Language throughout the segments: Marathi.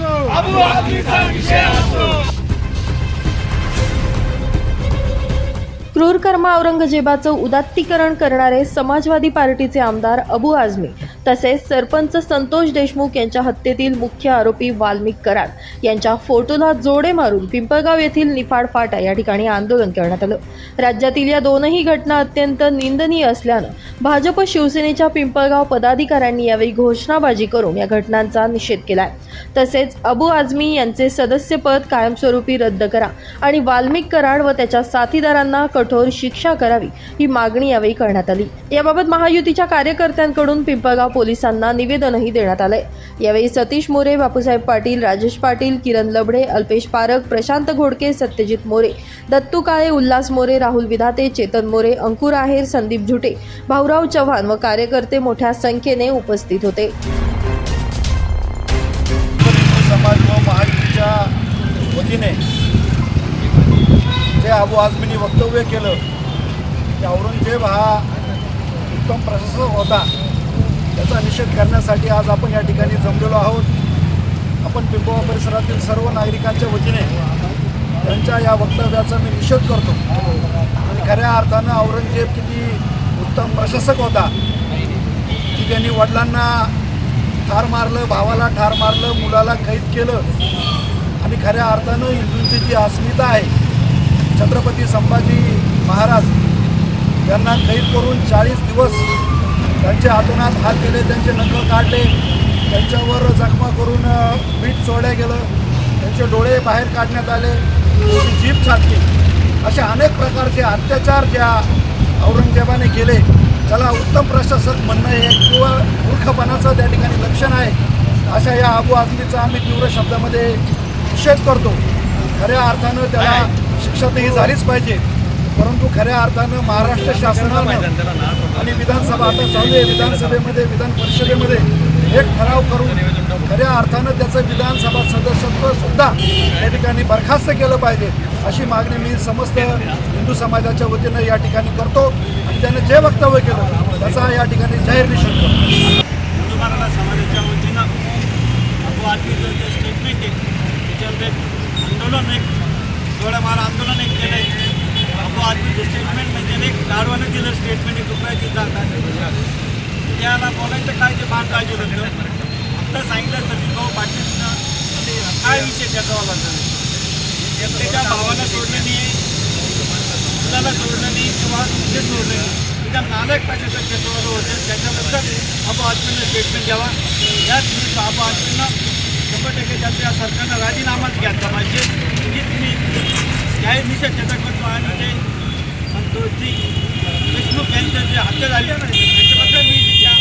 अबू आदमीचा विषय असो. क्रूरकर्मा औरंगजेबाचं उदात्तीकरण करणारे समाजवादी पार्टीचे आमदार अबू आझमी तसेच सरपंच संतोष देशमुख यांच्या हत्येतील मुख्य आरोपी वाल्मिक कराड यांच्या फोटोला जोडे मारून पिंपळगाव येथील निफाड फाटा या ठिकाणी आंदोलन करण्यात आलं. राज्यातील या दोनही घटना अत्यंत निंदनीय असल्यानं भाजप शिवसेनेच्या पिंपळगाव पदाधिकाऱ्यांनी यावेळी घोषणाबाजी करून या घटनांचा निषेध केलाय. तसेच अबू आझमी यांचे सदस्यपद कायमस्वरूपी रद्द करा आणि वाल्मिक कराड व त्याच्या साथीदारांना कठोर शिक्षा करावी ही मागणी यावेळी करण्यात आली. याबाबत महायुतीच्या कार्यकर्त्यांकडून पिंपळगाव पोलिसांना निवेदनही देण्यात आलंय. यावेळी सतीश मोरे बापूसाहेब पाटील राजेश पाटील किरण लबडे अल्पेश पारख प्रशांत घोडके सत्यजित मोरे दत्तू काळे उल्हास मोरे राहुल विधाते चेतन मोरे अंकुर आहेर संदीप झुटे भाऊराव चव्हाण व कार्यकर्ते मोठ्या संख्येने उपस्थित होते. वतीने जे अबू आझमींनी वक्तव्य केलं की औरंगजेब हा उत्तम प्रशासक होता त्याचा निषेध करण्यासाठी आज आपण या ठिकाणी जमलेलो आहोत. आपण पिंपवा परिसरातील सर्व नागरिकांच्या वतीने त्यांच्या या वक्तव्याचा मी निषेध करतो. आणि खऱ्या अर्थानं औरंगजेब किती उत्तम प्रशासक होता की त्यांनी वडिलांना ठार मारलं भावाला ठार मारलं मुलाला कैद केलं आणि खऱ्या अर्थानं हिंदूंची जी अस्मिता आहे छत्रपती संभाजी महाराज यांना कैद करून चाळीस दिवस त्यांचे हातोनात हात केले त्यांचे नकल काढले त्यांच्यावर जखमा करून पीठ सोडलं गेलं त्यांचे डोळे बाहेर काढण्यात आले त्यांची जीभ छाटली असे अनेक प्रकारचे अत्याचार ज्या औरंगजेबाने केले त्याला उत्तम प्रशासक म्हणणं हे किंवा मूर्खपणाचं त्या ठिकाणी लक्षण आहे. अशा या अबू आजमीचा आम्ही तीव्र शब्दामध्ये निषेध करतो. खऱ्या अर्थानं त्याला शिक्षा तर ही झालीच पाहिजे. परंतु खऱ्या अर्थानं महाराष्ट्र शासनानं आणि विधानसभा आता चालू आहे. विधानसभेमध्ये विधान परिषदेमध्ये एक ठराव करून खऱ्या अर्थानं त्याचं विधानसभा सदस्यत्व सुद्धा या ठिकाणी बरखास्त केलं पाहिजे. अशी मागणी मी समस्त हिंदू समाजाच्या वतीनं या ठिकाणी करतो आणि त्यानं जे वक्तव्य केलं त्याचा या ठिकाणी जाहीर निषेध करतो. हिंदू मराठा समाजाच्या वतीनं स्टेटमेंट आहे एक आंदोलन एक थोडंफार आंदोलन एक म्हणजे केलं आहे आदमीचे आदमीचं स्टेटमेंट म्हणजे एक गाडवानं दिलं स्टेटमेंट एक रुपयाची जात त्याला बोलायचं काय ते भाग काळजी होतं फक्त सांगितलं सचिन भाऊ पाटील काय विषय त्याचा वाला त्याच्या भावाला सोडलं नाही मुलाला सोडलं नाही किंवा ते सोडलं नाही. त्या नालक प्रशासक त्याच्यावर होते त्याच्याबद्दल अबू आजमीनं स्टेटमेंट घ्यावा याच मी अबू आजमीनं शंभर टक्के त्याच्या सरकारनं राजीनामाच घ्यायचा पाहिजे. हीच मी जाहीर निषेध त्याचा करतो. आणि ते संतोषजी देशमुख यांच्या जे हत्या झाली त्याच्याबद्दल मी तिच्या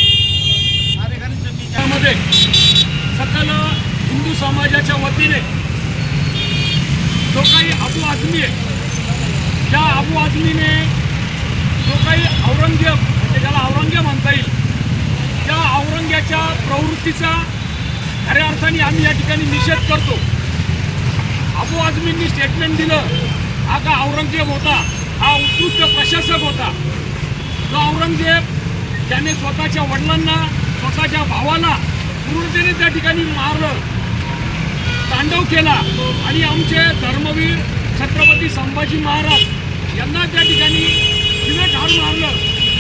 कार्यकारिणीचं मी त्यामध्ये सकल हिंदू समाजाच्या वतीने जो काही अबू आझमी आहे त्या अबू आझमीने जो काही औरंगजेब म्हणजे ज्याला औरंगजेब म्हणता येईल त्या औरंग्याच्या प्रवृत्तीचा खऱ्या अर्थाने आम्ही या ठिकाणी निषेध करतो. अबू आझमींनी स्टेटमेंट दिलं. हा का औरंगजेब होता. हा उत्कृष्ट प्रशासक होता. तो औरंगजेब त्याने स्वतःच्या वडिलांना स्वतःच्या भावाला क्रूरतेने त्या ठिकाणी मारलं. तांडव केला. आणि आमचे धर्मवीर छत्रपती संभाजी महाराज यांना त्या ठिकाणी तिने ठार मारलं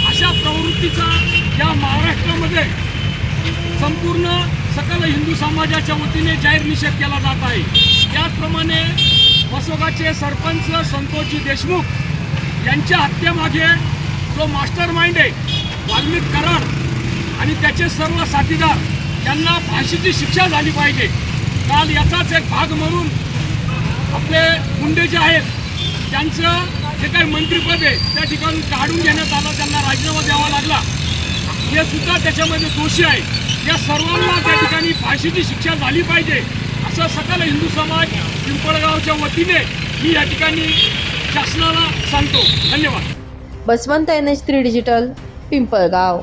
अशा प्रवृत्तीचा या महाराष्ट्रामध्ये संपूर्ण सकल हिंदू समाजाच्या वतीने जाहीर निषेध केला जात आहे. त्याचप्रमाणे मसोगाचे सरपंच संतोषजी देशमुख यांच्या हत्येमागे जो मास्टर माइंड आहे वाल्मिक कराड आणि त्याचे सर्व साथीदार यांना फाशीची शिक्षा झाली पाहिजे. काल याचाच एक भाग म्हणून आपले मुंडे जे आहेत त्यांचं जे काही मंत्रिपद आहे त्या ठिकाणी काढून घेण्यात आलं त्यांना राजीनामा द्यावा लागला. हे सुद्धा त्याच्यामध्ये दोषी आहे. या सर्वांना त्या ठिकाणी फाशीची शिक्षा झाली पाहिजे. असं सकल हिंदू समाज पिंपळगावच्या वतीने मी या ठिकाणी शासनाला सांगतो. धन्यवाद. Baswant N H three digital Pimpalgaon.